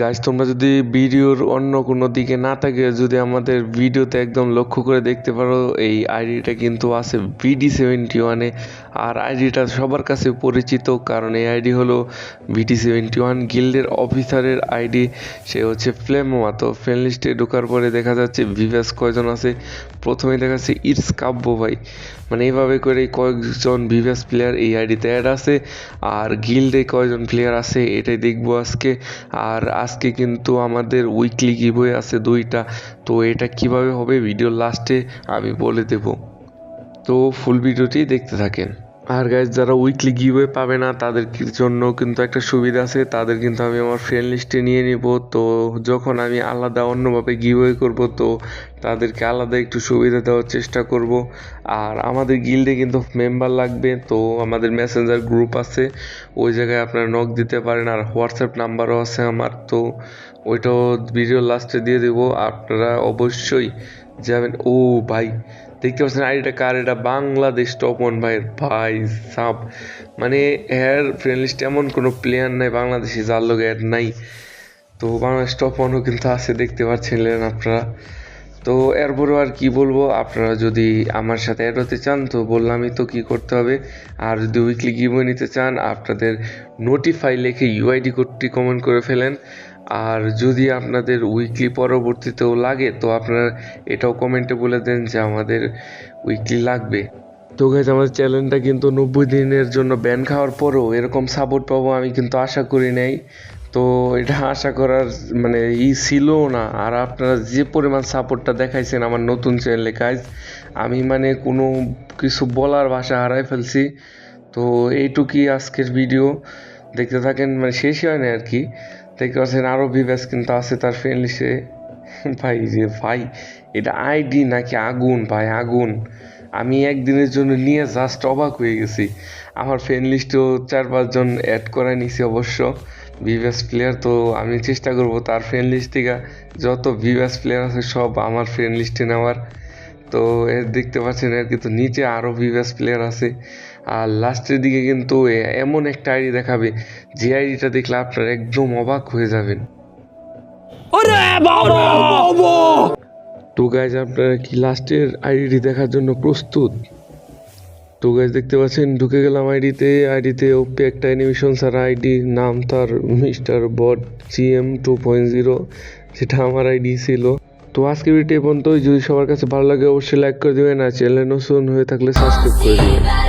Guys তোমরা যদি ভিডিওর অন্য কোনো দিকে না থাকে যদি আমাদের ভিডিওতে একদম লক্ষ্য করে দেখতে পারো, এই আইডিটা কিন্তু আছে বিডি সেভেন্টি ওয়ানে আর আইডিটা সবার কাছে পরিচিত, কারণ এই আইডি হলো বিডি সেভেন্টি ওয়ান গিল্ডের অফিসারের আইডি। সে হচ্ছে ফ্লেমোয়া তো ফ্রেন্ড লিস্টে ঢোকার পরে দেখা যাচ্ছে ভিভাস কয়জন আছে? প্রথমে দেখা যাচ্ছে ইটস কাব্য ভাই। মানে এইভাবে করে কয়েকজন ভিভাস প্লেয়ার এই আইডিতে অ্যাড আছে, আর গিল্ডে কয়জন প্লেয়ার আছে এটাই দেখব আজকে। আর আজকে কিন্তু আমাদের উইকলি গিভওয়ে আছে দুইটা। তো এটা কীভাবে হবে? ভিডিও লাস্টে আমি বলে দেব। তো ফুল ভিডিওটি দেখতে থাকেন। আর গাইজ যারা উইকলি গিভওয়ে পাবে না, তাদের জন্য কিন্তু একটা সুবিধা আছে? তাদের কিন্তু আমি আমার ফ্রেন্ড লিস্টে নিয়ে নিব। তো যখন আমি আলাদা অন্যভাবে গিভওয়ে করব, তো তাদেরকে আলাদা একটু সুবিধা দেওয়ার চেষ্টা করব। আর আমাদের গিল্ডে কিন্তু মেম্বার লাগবে, তো আমাদের মেসেঞ্জার গ্রুপ আছে। ওই জায়গায় আপনারা নক দিতে পারেন আর হোয়াটসঅ্যাপ নাম্বারও আছে আমার, তো ওইটাও ভিডিও লাস্টে দিয়ে দেবো। আপনারা অবশ্যই যাবেন। ও ভাই, দেখতে পাচ্ছেন আর আইডিটা কার? এটা বাংলাদেশ টপ ওয়ান ভাইয়ের ভাই সাপ মানে এর ফ্রেন্ড লিস্টে এমন কোনো প্লেয়ার নাই বাংলাদেশি, যার লোক অ্যাড নাই। তো বাংলাদেশ টপ ওয়ানও কিন্তু আছে, দেখতে পাচ্ছিলেন আপনারা। তো এরপরও আর কি বলব, আপনারা যদি আমার সাথে অ্যাড হতে চান, তো বললামই তো কি করতে হবে। আর যদি উইকলি গিভওয়ে নিতে চান, আপনাদের নোটিফাই লিখে ইউআইডি কোডটি কমেন্ট করে ফেলেন। আর যদি আপনাদের উইকলি পরবর্তীতেও লাগে, তো আপনারা এটাও কমেন্টে বলে দেন যে আমাদের উইকলি লাগবে। তো গাইজ আমাদের চ্যানেলটা কিন্তু নব্বই দিনের জন্য ব্যান খাওয়ার পরেও এরকম সাপোর্ট পাবো আমি কিন্তু আশা করি নাই। তো এটা আশা করার মানে ই ছিল না। আর আপনারা যে পরিমাণ সাপোর্টটা দেখাইছেন আমার নতুন চ্যানেলে কাজ আমি মানে কোনো কিছু বলার ভাষা হারাই ফেলছি। তো এইটুকুই আজকের ভিডিও দেখতে থাকেন মানে শেষই হয় না আর কি। দেখতে পাচ্ছেন আরও ভিভাস কিন্তু আছে তার ফ্রেন্ড লিস্টে ভাই রে ভাই, এটা আইডি নাকি আগুন? ভাই, আগুন। আমি একদিনের জন্য নিয়ে জাস্ট অবাক হয়ে গেছি। আমার ফ্রেন্ড লিস্টেও চার পাঁচজন অ্যাড করে নিছি অবশ্য। ভিভাস প্লেয়ার তো আমি চেষ্টা করব তার ফ্রেন্ড লিস্ট থেকে। যত ভিভাস প্লেয়ার আছে সব আমার ফ্রেন্ড লিস্টে নেওয়ার। তো এর দেখতে পাচ্ছেন এর কিন্তু নিচে আরও ভিভাস প্লেয়ার আছে। আর লাস্টের দিকে কিন্তু এমন একটা আইডি দেখাবে যে আইডিটা দেখলে আপনার একদম অবাক হয়ে যাবেন। তো গাইজ আপনারা কি লাস্টের আইডি দেখার জন্য প্রস্তুত? তো গাছ দেখতে পাচ্ছেন, ঢুকে গেলাম আইডিতে আইডিতে ওপি একটা অ্যানিমেশন স্যার আইডি নাম তার মিস্টার বট জিএম টু পয়েন্ট জিরো সেটা আমার আইডি ছিল। তো আজকে ভিডিও এ পর্যন্তই। যদি সবার কাছে ভালো লাগে, অবশ্যই লাইক করে দেবেন, আর চ্যানেল নতুন হয়ে থাকলে সাবস্ক্রাইব করে দেবেন।